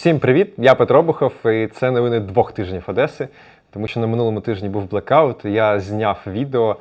Всім привіт! Я Петро Бухов, і це новини двох тижнів Одеси. Тому що на минулому тижні був блекаут. Я зняв відео,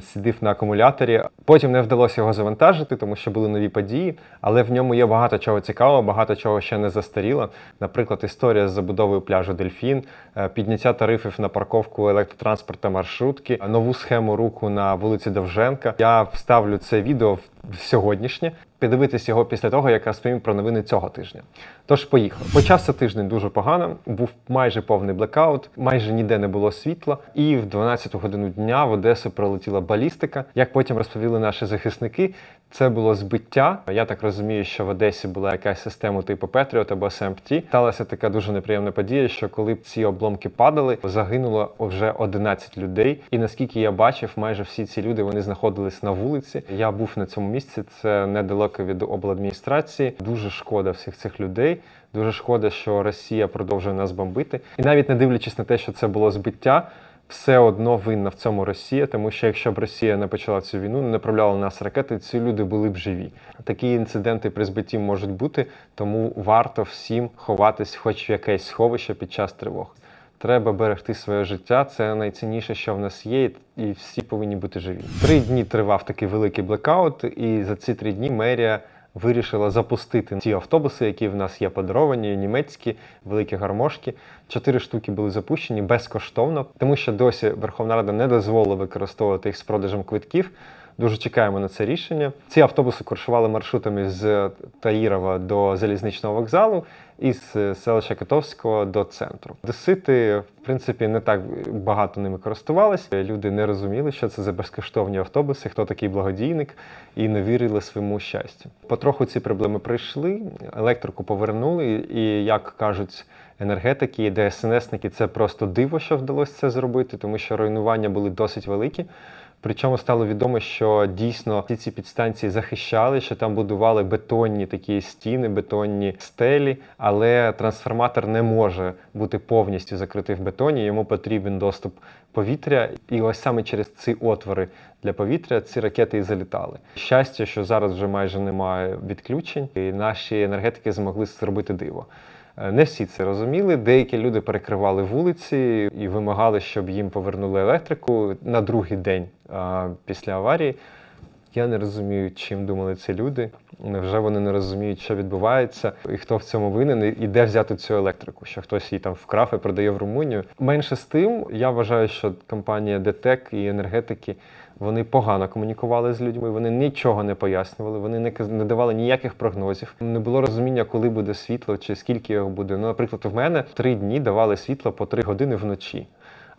сидів на акумуляторі. Потім не вдалося його завантажити, тому що були нові події. Але в ньому є багато чого цікавого, багато чого ще не застаріло. Наприклад, історія з забудовою пляжу Дельфін, е, підняття тарифів на парковку електротранспорт та маршрутки, нову схему руху на вулиці Довженка. Я вставлю це відео в сьогоднішнє. Піддивитись його після того, як розповім про новини цього тижня. Тож поїхав. Почався тиждень дуже погано. Був майже повний блекаут, майже ніде не було світла. І в 12 годину дня в Одесу прилетіла балістика. Як потім розповіли наші захисники, це було збиття. Я так розумію, що в Одесі була якась система типу Patriot або SMPT. Сталася така дуже неприємна подія, що коли ці обломки падали, загинуло вже 11 людей. І наскільки я бачив, майже всі ці люди вони знаходились на вулиці. Я був на цьому місці. Це недалеко від обладміністрації. Дуже шкода всіх цих людей. Дуже шкода, що Росія продовжує нас бомбити. І навіть не дивлячись на те, що це було збиття. Все одно винна в цьому Росія, тому що якщо б Росія не почала цю війну, не направляла на нас ракети, ці люди були б живі. Такі інциденти при збитті можуть бути, тому варто всім ховатись, хоч в якесь сховище під час тривог. Треба берегти своє життя, це найцінніше, що в нас є, і всі повинні бути живі. Три дні тривав такий великий блекаут, і за ці три дні мерія вирішила запустити ті автобуси, які в нас є подаровані, німецькі, великі гармошки. Чотири штуки були запущені безкоштовно, тому що досі Верховна Рада не дозволила використовувати їх з продажем квитків. Дуже чекаємо на це рішення. Ці автобуси курсували маршрутами з Таїрова до залізничного вокзалу і з селища Котовського до центру. Десити, в принципі, не так багато ними користувалися. Люди не розуміли, що це за безкоштовні автобуси, хто такий благодійник, і не вірили своєму щастю. Потроху ці проблеми прийшли, електрику повернули, і як кажуть. Енергетики і ДСНСники це просто диво, що вдалося це зробити, тому що руйнування були досить великі. Причому стало відомо, що дійсно ці ці підстанції захищали, що там будували бетонні такі стіни, бетонні стелі, але трансформатор не може бути повністю закритий в бетоні. Йому потрібен доступ повітря, і ось саме через ці отвори для повітря ці ракети і залітали. Щастя, що зараз вже майже немає відключень, і наші енергетики змогли зробити диво. Е, Не всі це розуміли. Деякі люди перекривали вулиці і вимагали, щоб їм повернули електрику на другий день після аварії. Я не розумію, чим думали ці люди. Невже вони не розуміють, що відбувається, і хто в цьому винен, і де взяти цю електрику, що хтось її там вкрав і продає в Румунію. Менше з тим, я вважаю, що компанія ДТЕК і енергетики вони погано комунікували з людьми, вони нічого не пояснювали, вони не давали ніяких прогнозів. Не було розуміння, коли буде світло чи скільки його буде. Ну, наприклад, в мене три дні давали світло по три години вночі.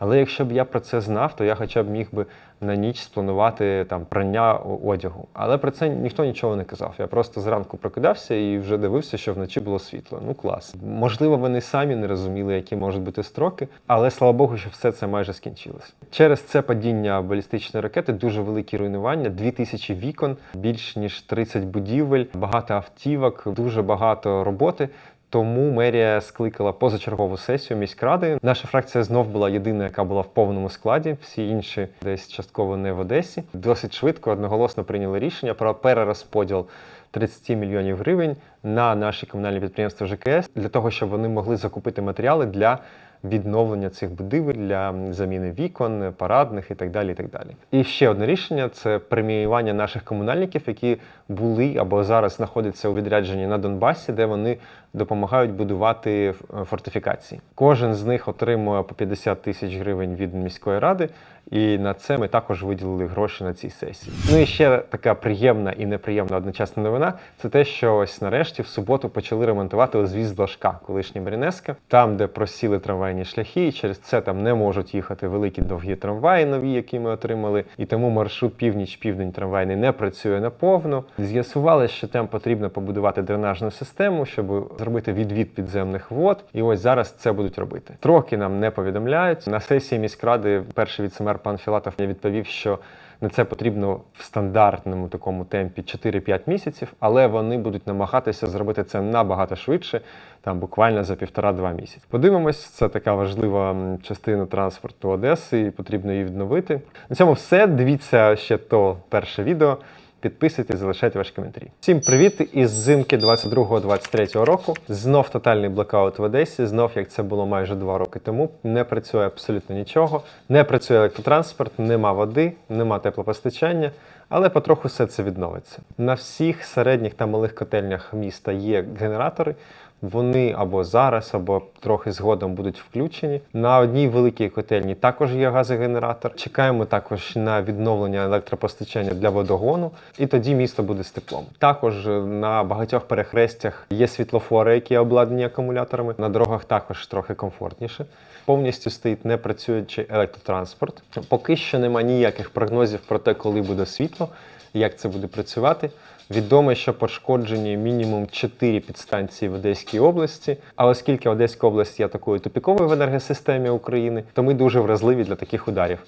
Але якщо б я про це знав, то я хоча б міг би на ніч спланувати там прання одягу. Але про це ніхто нічого не казав. Я просто зранку прокидався і вже дивився, що вночі було світло. Ну клас. Можливо, вони самі не розуміли, які можуть бути строки, але слава Богу, що все це майже скінчилось. Через це падіння балістичної ракети дуже великі руйнування, 2000 вікон, більш ніж 30 будівель, багато автівок, дуже багато роботи. Тому мерія скликала позачергову сесію міськради. Наша фракція знов була єдина, яка була в повному складі. Всі інші десь частково не в Одесі. Досить швидко одноголосно прийняли рішення про перерозподіл 30 мільйонів гривень на наші комунальні підприємства ЖКС для того, щоб вони могли закупити матеріали для відновлення цих будівель, для заміни вікон, парадних і так далі. І так далі. І ще одне рішення це преміювання наших комунальників, які були або зараз знаходяться у відрядженні на Донбасі, де вони допомагають будувати е, фортифікації. Кожен з них отримує по 50 тисяч гривень від міської ради, і на це ми також виділили гроші на цій сесії. Ну і ще така приємна і неприємна одночасна новина це те, що ось нарешті в суботу почали ремонтувати узвіз Блажка, колишній Беренеска, там, де просіли трамвайні шляхи, і через це там не можуть їхати великі довгі трамваї, нові, які ми отримали. І тому маршрут північ-південь трамвайний не працює наповно. З'ясували, що там потрібно побудувати дренажну систему, щоб зробити відвід підземних вод. І ось зараз це будуть робити. Строки нам не повідомляють. На сесії міськради перший віцемер пан Філатов відповів, що на це потрібно в стандартному такому темпі 4-5 місяців, але вони будуть намагатися зробити це набагато швидше, там буквально за півтора-два місяці. Подивимось, це така важлива частина транспорту Одеси, і потрібно її відновити. На цьому все. Дивіться ще то перше відео. Підписуйтесь, залишайте ваші коментарі. Всім привіт із зимки 22-23 року. Знов тотальний блокаут в Одесі. Знов, як це було майже два роки тому. Не працює абсолютно нічого. Не працює електротранспорт, нема води, нема теплопостачання. Але потроху все це відновиться. На всіх середніх та малих котельнях міста є генератори. Вони або зараз, або трохи згодом будуть включені. На одній великій котельні також є газогенератор. Чекаємо також на відновлення електропостачання для водогону, і тоді місто буде з теплом. Також на багатьох перехрестях є світлофори, які обладнані акумуляторами. На дорогах також трохи комфортніше. Повністю стоїть непрацюючий електротранспорт. Поки що немає ніяких прогнозів про те, коли буде світло, як це буде працювати. Відомо, що пошкоджені мінімум 4 підстанції в Одеській області. А оскільки Одеська область є такою тупіковою в енергосистемі України, то ми дуже вразливі для таких ударів.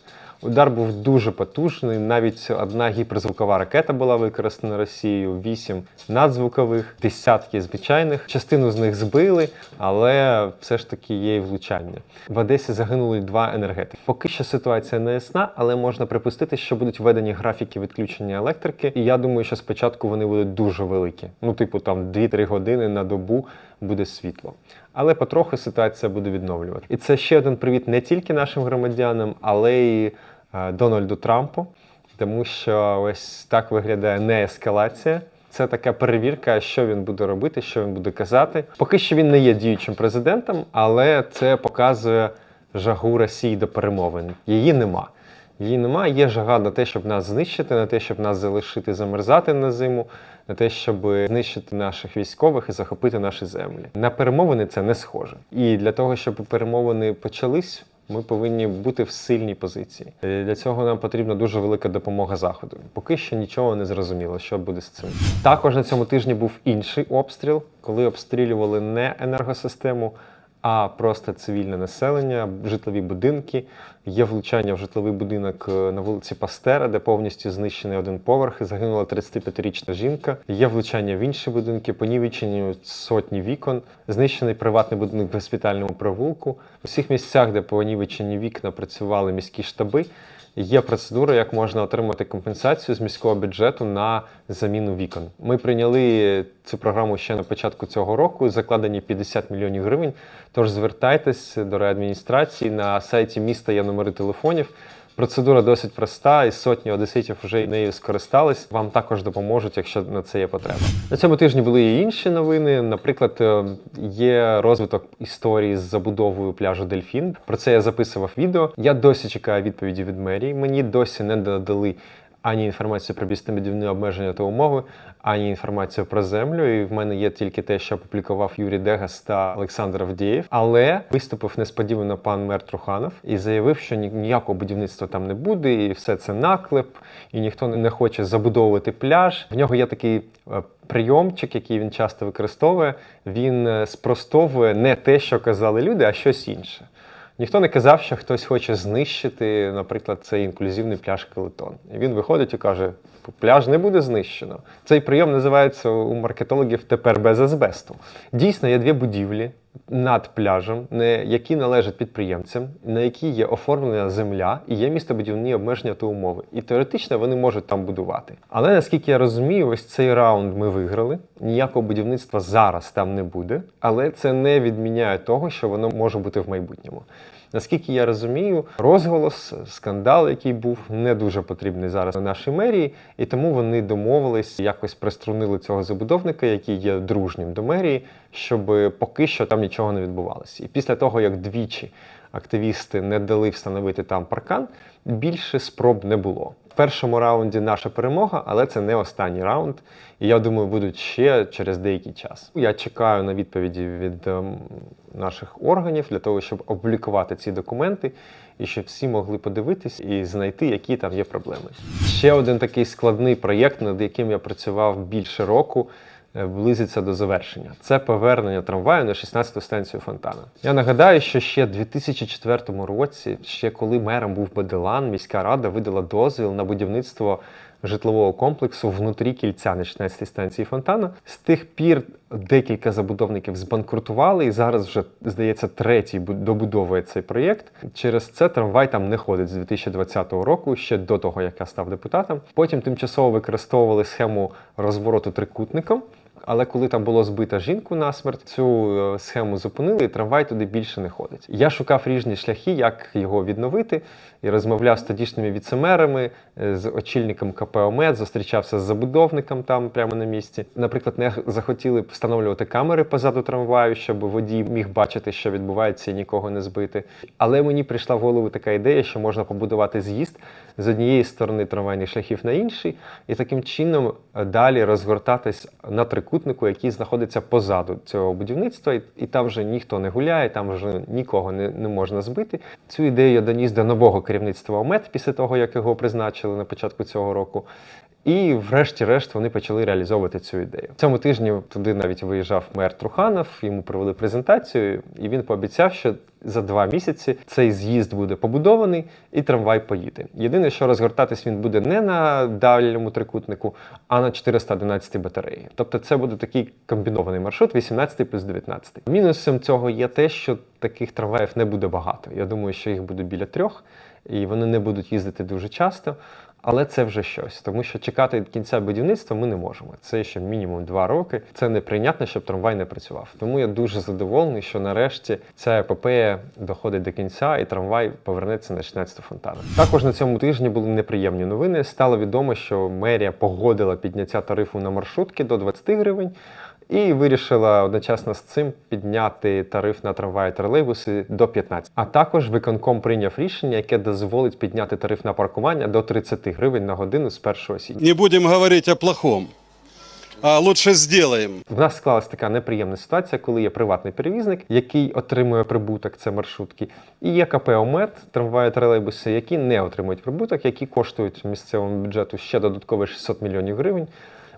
Удар був дуже потужний. Навіть одна гіперзвукова ракета була використана Росією, вісім надзвукових, десятки звичайних. Частину з них збили, але все ж таки є і влучання. В Одесі загинули два енергетики. Поки що ситуація не ясна, але можна припустити, що будуть введені графіки відключення електрики. І я думаю, що спочатку вони будуть дуже великі. Ну, типу, там 2-3 години на добу буде світло. Але потроху ситуація буде відновлювати. І це ще один привіт не тільки нашим громадянам, але й е, Дональду Трампу, тому що ось так виглядає не ескалація. Це така перевірка, що він буде робити, що він буде казати. Поки що він не є діючим президентом, але це показує жагу Росії до перемовин. Її нема. Її нема. Є жага на те, щоб нас знищити, на те, щоб нас залишити замерзати на зиму, на те, щоб знищити наших військових і захопити наші землі. На перемовини це не схоже. І для того, щоб перемовини почались. Ми повинні бути в сильній позиції. Е, Для цього нам потрібна дуже велика допомога заходу. Поки що нічого не зрозуміло, що буде з цим. Також на цьому тижні був інший обстріл, коли обстрілювали не енергосистему, а просто цивільне населення, житлові будинки. Є влучання в житловий будинок е, на вулиці Пастера, де повністю знищений один поверх. і Загинула 35-річна жінка. Є влучання в інші будинки, понівечені сотні вікон, знищений приватний будинок в госпітальному провулку. У всіх місцях, де понівечені вікна працювали міські штаби. Є процедура, як можна отримати компенсацію з міського бюджету на заміну вікон. Ми прийняли цю програму ще на початку цього року. Закладені 50 мільйонів гривень. Тож звертайтесь до реадміністрації на сайті міста є номери телефонів. Процедура досить проста, і сотні одеситів вже нею скористались. Вам також допоможуть, якщо на це є потреба. На цьому тижні були і інші новини. Наприклад, е, є розвиток історії з забудовою пляжу Дельфін. Про це я записував відео. Я досі чекаю відповіді від мерії. Мені досі не додали ані інформацію про містобудівні обмеження та умови, ані інформацію про землю. І в мене є тільки те, що опублікував Юрій Дегас та Олександр Авдієв. Але виступив несподівано пан мер Труханов і заявив, що ніякого будівництва там не буде, і все це наклеп, і ніхто не хоче забудовувати пляж. В нього є такий е, прийомчик, який він часто використовує. Він е, спростовує не те, що казали люди, а щось інше. Ніхто не казав, що хтось хоче знищити, наприклад, цей інклюзивний пляж Келетон. І він виходить і каже: пляж не буде знищено. Цей прийом називається у маркетологів тепер без азбесту. Дійсно, є дві будівлі над пляжем, які належать підприємцям, на які є оформлена земля і є містобудівні обмеження та умови. І теоретично вони можуть там будувати. Але наскільки я розумію, ось цей раунд ми виграли. Ніякого будівництва зараз там не буде, але це не відміняє того, що воно може бути в майбутньому. Наскільки я розумію, розголос, скандал, який був, не дуже потрібний зараз на нашій мерії, і тому вони домовились, якось приструнили цього забудовника, який є дружнім до мерії, щоб поки що там нічого не відбувалося. І після того, як двічі активісти не дали встановити там паркан, більше спроб не було. В першому раунді наша перемога, але це не останній раунд. І я думаю, будуть ще через деякий час. Я чекаю на відповіді від ем, наших органів для того, щоб опублікувати ці документи і щоб всі могли подивитись і знайти, які там є проблеми. Ще один такий складний проєкт, над яким я працював більше року. Е, Близиться до завершення. Це повернення трамваю на 16-ту станцію Фонтана. Я нагадаю, що ще в 2004 році, ще коли мером був Баделан, міська рада видала дозвіл на будівництво житлового комплексу внутрі кільця на 16 станції фонтана. З тих пір декілька забудовників збанкрутували, і зараз вже здається третій бу- добудовує цей проєкт. Через це трамвай там не ходить з 2020 року, ще до того, як я став депутатом. Потім тимчасово використовували схему розвороту трикутником. Але коли там було збито жінку насмерть, цю е, схему зупинили, і трамвай туди більше не ходить. Я шукав різні шляхи, як його відновити, і розмовляв з тодішніми віцемерами, е, з очільником КП «Омет», зустрічався з забудовником там прямо на місці. Наприклад, не захотіли встановлювати камери позаду трамваю, щоб водій міг бачити, що відбувається, і нікого не збити. Але мені прийшла в голову така ідея, що можна побудувати з'їзд з однієї сторони трамвайних шляхів на інший, і таким чином е, далі розгортатись на трикутнику, який знаходиться позаду цього будівництва, і, і там вже ніхто не гуляє, там вже нікого не, не можна збити. Цю ідею я доніс до нового керівництва ОМЕД після того, як його призначили на початку цього року. І, врешті-решт, вони почали реалізовувати цю ідею. Цьому тижні туди навіть виїжджав мер Труханов, йому провели презентацію, і він пообіцяв, що за два місяці цей з'їзд буде побудований і трамвай поїде. Єдине, що розгортатись він буде не на дальньому трикутнику, а на 411 батареї. Тобто це буде такий комбінований маршрут 18 плюс 19. Мінусом цього є те, що таких трамваїв не буде багато. Я думаю, що їх буде біля трьох, і вони не будуть їздити дуже часто. Але це вже щось, тому що чекати кінця будівництва ми не можемо. Це ще мінімум два роки. Це неприйнятно, щоб трамвай не працював. Тому я дуже задоволений, що нарешті ця епопея доходить до кінця, і трамвай повернеться на 16 фонтана. Також на цьому тижні були неприємні новини. Стало відомо, що мерія погодила підняття тарифу на маршрутки до 20 гривень. І вирішила одночасно з цим підняти тариф на трамваї і тролейбуси до 15. А також виконком прийняв рішення, яке дозволить підняти тариф на паркування до 30 гривень на годину з 1 січня. Не будем говорить о плохом, а лучше сделаем. В нас склалась така неприємна ситуація, коли є приватний перевізник, який отримує прибуток, це маршрутки, і є КП ОМЕТ, трамваї, тролейбуси, які не отримують прибуток, які коштують місцевому бюджету ще додатково 600 мільйонів гривень.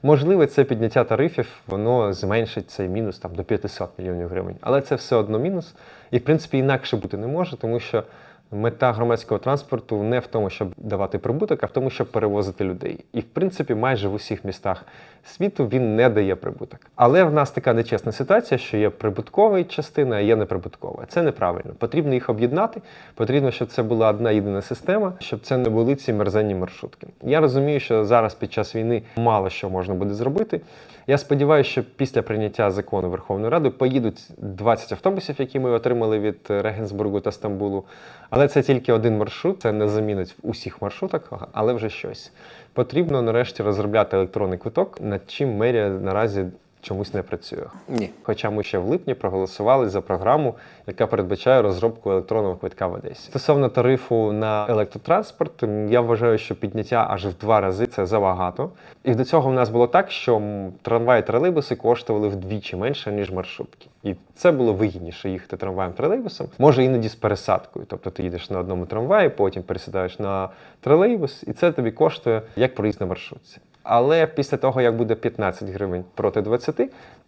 Можливо, це підняття тарифів, воно зменшить цей мінус там до 500 мільйонів гривень. Але це все одно мінус. І в принципі інакше бути не може, тому що мета громадського транспорту не в тому, щоб давати прибуток, а в тому, щоб перевозити людей. І в принципі, майже в усіх містах світу він не дає прибуток. Але в нас така нечесна ситуація, що є прибуткова частина, а є неприбуткова. Це неправильно. Потрібно їх об'єднати. Потрібно, щоб це була одна єдина система, щоб це не були ці мерзенні маршрутки. Я розумію, що зараз під час війни мало що можна буде зробити. Я сподіваюся, що після прийняття закону Верховної Ради поїдуть 20 автобусів, які ми отримали від Регенсбургу та Стамбулу. Але це тільки один маршрут, це не замінить усіх маршруток, але вже щось. Потрібно нарешті розробляти електронний квиток, над чим мерія наразі чомусь не працює. Ні. Хоча ми ще в липні проголосували за програму, яка передбачає розробку електронного квитка в Одесі. Стосовно тарифу на електротранспорт, я вважаю, що підняття аж в два рази це забагато. І до цього в нас було так, що трамваї тролейбуси коштували вдвічі менше, ніж маршрутки. І це було вигідніше їхати трамваєм тролейбусом. Може іноді з пересадкою. Тобто ти їдеш на одному трамваї, потім пересідаєш на тролейбус, і це тобі коштує як проїзд на маршрутці. Але після того, як буде 15 гривень проти 20,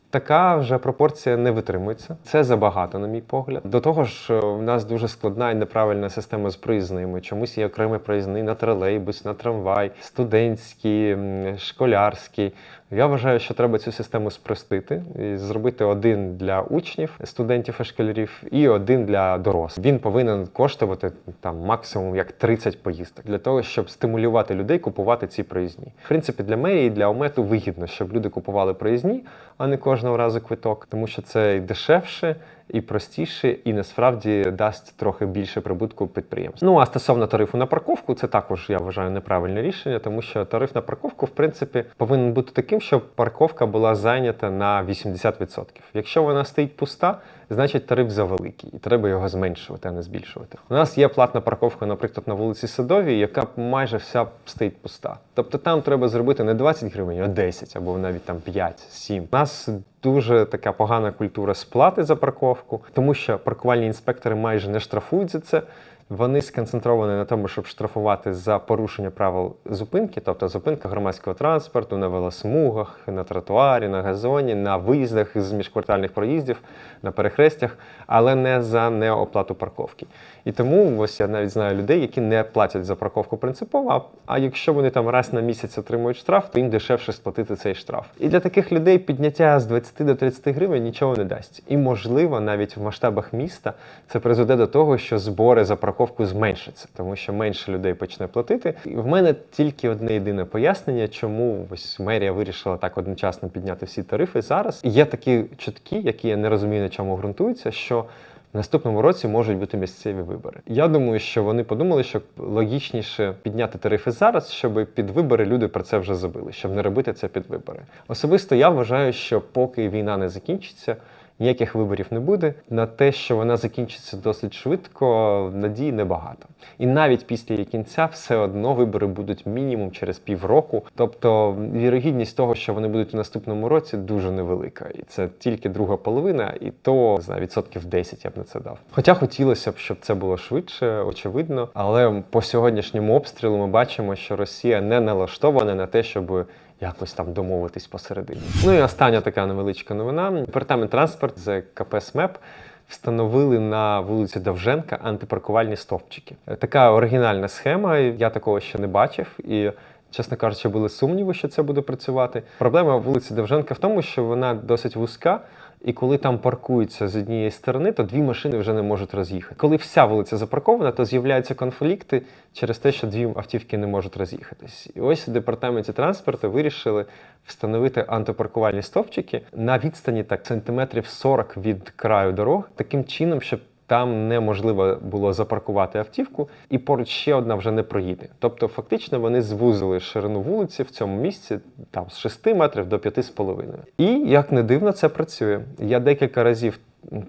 така вже пропорція не витримується. Це забагато, на мій погляд. До того ж, е, в нас дуже складна і неправильна система з проїзними. Чомусь є окремий проїзний на тролейбус, на трамвай, студентський, м, школярський. Я вважаю, що треба цю систему спростити і зробити один для учнів, студентів і школярів, і один для дорослих. Він повинен коштувати там максимум як 30 поїздок для того, щоб стимулювати людей купувати ці проїзні. В принципі, для мерії, і для омету вигідно, щоб люди купували проїзні, а не кожного разу квиток, тому що це дешевше. І простіше, і насправді дасть трохи більше прибутку підприємству. Ну а стосовно тарифу на парковку, це також я вважаю неправильне рішення, тому що тариф на парковку, в принципі, повинен бути таким, щоб парковка була зайнята на 80%. Якщо вона стоїть пуста, значить тариф завеликий, і треба його зменшувати, а не збільшувати. У нас є платна парковка, наприклад, на вулиці Садовій, яка майже вся стоїть пуста. Тобто там треба зробити не 20 гривень, а 10 або навіть там 5-7. У нас дуже така погана культура сплати за парковку, тому що паркувальні інспектори майже не штрафують за це. Вони сконцентровані на тому, щоб штрафувати за порушення правил зупинки, тобто зупинка громадського транспорту на велосмугах, на тротуарі, на газоні, на виїздах з міжквартальних проїздів, на перехрестях, але не за неоплату парковки. І тому ось я навіть знаю людей, які не платять за парковку принципово. А, якщо вони там раз на місяць отримують штраф, то їм дешевше сплатити цей штраф. І для таких людей підняття з 20 до 30 гривень нічого не дасть. І можливо, навіть в масштабах міста це призведе до того, що збори за парковку зменшаться, тому що менше людей почне платити. І в мене тільки одне єдине пояснення, чому ось мерія вирішила так одночасно підняти всі тарифи зараз. Є такі чутки, які я не розумію, на чому ґрунтуються, що в наступному році можуть бути місцеві вибори. Я думаю, що вони подумали, що логічніше підняти тарифи зараз, щоб під вибори люди про це вже забили, щоб не робити це під вибори. Особисто я вважаю, що поки війна не закінчиться. Ніяких виборів не буде. На те, що вона закінчиться досить швидко, надії небагато. І навіть після її кінця все одно вибори будуть мінімум через півроку. Тобто вірогідність того, що вони будуть у наступному році, дуже невелика. І це тільки друга половина, і то не знаю, відсотків 10 я б на це дав. Хоча хотілося б, щоб це було швидше, очевидно. Але по сьогоднішньому обстрілу ми бачимо, що Росія не налаштована на те, щоб якось там домовитись посередині. Ну і остання така невеличка новина. Департамент транспорт з КП СМЕП встановили на вулиці Довженка антипаркувальні стовпчики. Така оригінальна схема. Я такого ще не бачив і. Чесно кажучи, були сумніви, що це буде працювати. Проблема вулиці Довженка в тому, що вона досить вузька, і коли там паркуються з однієї сторони, то дві машини вже не можуть роз'їхати. Коли вся вулиця запаркована, то з'являються конфлікти через те, що дві автівки не можуть роз'їхатись. І ось у департаменті транспорту вирішили встановити антипаркувальні стовпчики на відстані так сантиметрів 40 від краю дорог, таким чином, щоб там неможливо було запаркувати автівку, і поруч ще одна вже не проїде. Тобто, фактично, вони звузили ширину вулиці в цьому місці там з 6 метрів до 5,5. І як не дивно, це працює. Я декілька разів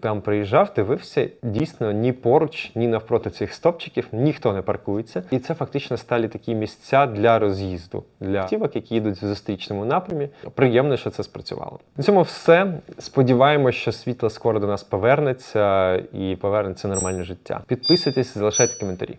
там приїжджав, дивився, дійсно ні поруч, ні навпроти цих стопчиків ніхто не паркується. І це фактично стали такі місця для роз'їзду для автівок, які їдуть в зустрічному напрямі. Приємно, що це спрацювало. На цьому все. Сподіваємося, що світло скоро до нас повернеться і повернеться нормальне життя. Підписуйтесь, залишайте коментарі.